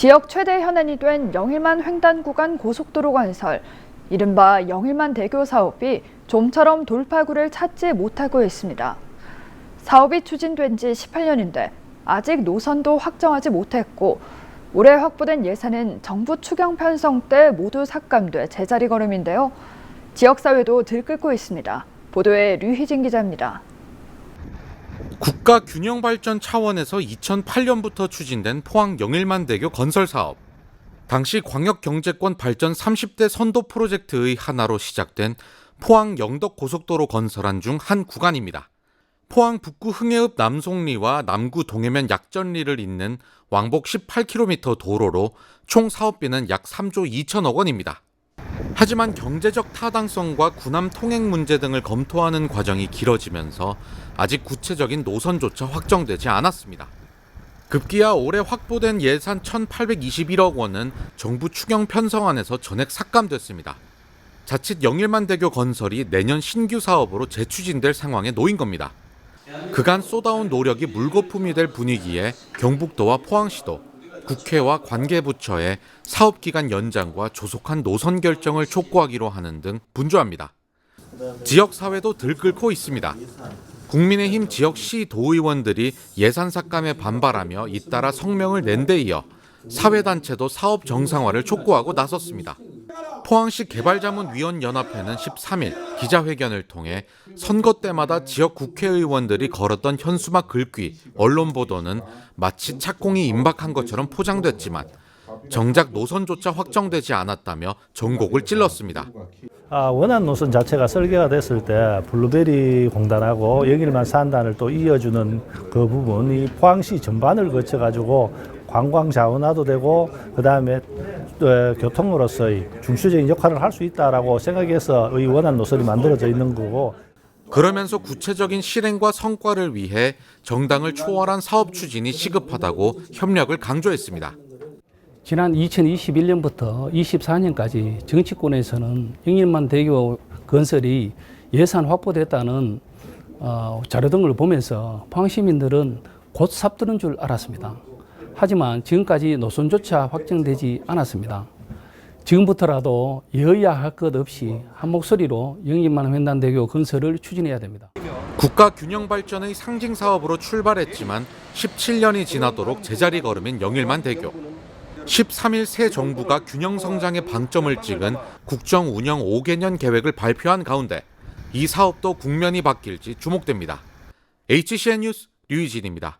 지역 최대 현안이 된 영일만 횡단 구간 고속도로 건설, 이른바 영일만 대교 사업이 좀처럼 돌파구를 찾지 못하고 있습니다. 사업이 추진된 지 18년인데 아직 노선도 확정하지 못했고 올해 확보된 예산은 정부 추경 편성 때 모두 삭감돼 제자리 걸음인데요. 지역사회도 들끓고 있습니다. 보도에 류희진 기자입니다. 국가 균형 발전 차원에서 2008년부터 추진된 포항 영일만 대교 건설 사업. 당시 광역 경제권 발전 30대 선도 프로젝트의 하나로 시작된 포항 영덕 고속도로 건설안 중 한 구간입니다. 포항 북구 흥해읍 남송리와 남구 동해면 약전리를 잇는 왕복 18km 도로로 총 사업비는 약 3조 2천억 원입니다. 하지만 경제적 타당성과 군함 통행 문제 등을 검토하는 과정이 길어지면서 아직 구체적인 노선조차 확정되지 않았습니다. 급기야 올해 확보된 예산 1,821억 원은 정부 추경 편성안에서 전액 삭감됐습니다. 자칫 영일만 대교 건설이 내년 신규 사업으로 재추진될 상황에 놓인 겁니다. 그간 쏟아온 노력이 물거품이 될 분위기에 경북도와 포항시도 국회와 관계부처에 사업기간 연장과 조속한 노선 결정을 촉구하기로 하는 등 분주합니다. 지역사회도 들끓고 있습니다. 국민의힘 지역시 도의원들이 예산 삭감에 반발하며 잇따라 성명을 낸 데 이어 사회단체도 사업 정상화를 촉구하고 나섰습니다. 포항시 개발자문위원연합회는 13일 기자회견을 통해 선거 때마다 지역 국회의원들이 걸었던 현수막 글귀, 언론 보도는 마치 착공이 임박한 것처럼 포장됐지만 정작 노선조차 확정되지 않았다며 전곡을 찔렀습니다. 아, 원안 노선 자체가 설계가 됐을 때 블루베리 공단하고 영일만 산단을 또 이어주는 그 부분 이 포항시 전반을 거쳐 가지고 관광 자원화도 되고 그 다음에 교통으로서의 중추적인 역할을 할 수 있다라고 생각해서 이 원안 노선이 만들어져 있는 거고 그러면서 구체적인 실행과 성과를 위해 정당을 초월한 사업 추진이 시급하다고 협력을 강조했습니다. 지난 2021년부터 24년까지 정치권에서는 영일만 대교 건설이 예산 확보됐다는 어, 자료 등을 보면서 포항 시민들은 곧 삽드는 줄 알았습니다. 하지만 지금까지 노선조차 확정되지 않았습니다. 지금부터라도 여야 할 것 없이 한 목소리로 영일만 횡단대교 건설을 추진해야 됩니다. 국가 균형 발전의 상징 사업으로 출발했지만 17년이 지나도록 제자리 걸음인 영일만 대교. 13일 새 정부가 균형 성장의 방점을 찍은 국정 운영 5개년 계획을 발표한 가운데 이 사업도 국면이 바뀔지 주목됩니다. HCN 뉴스 류희진입니다.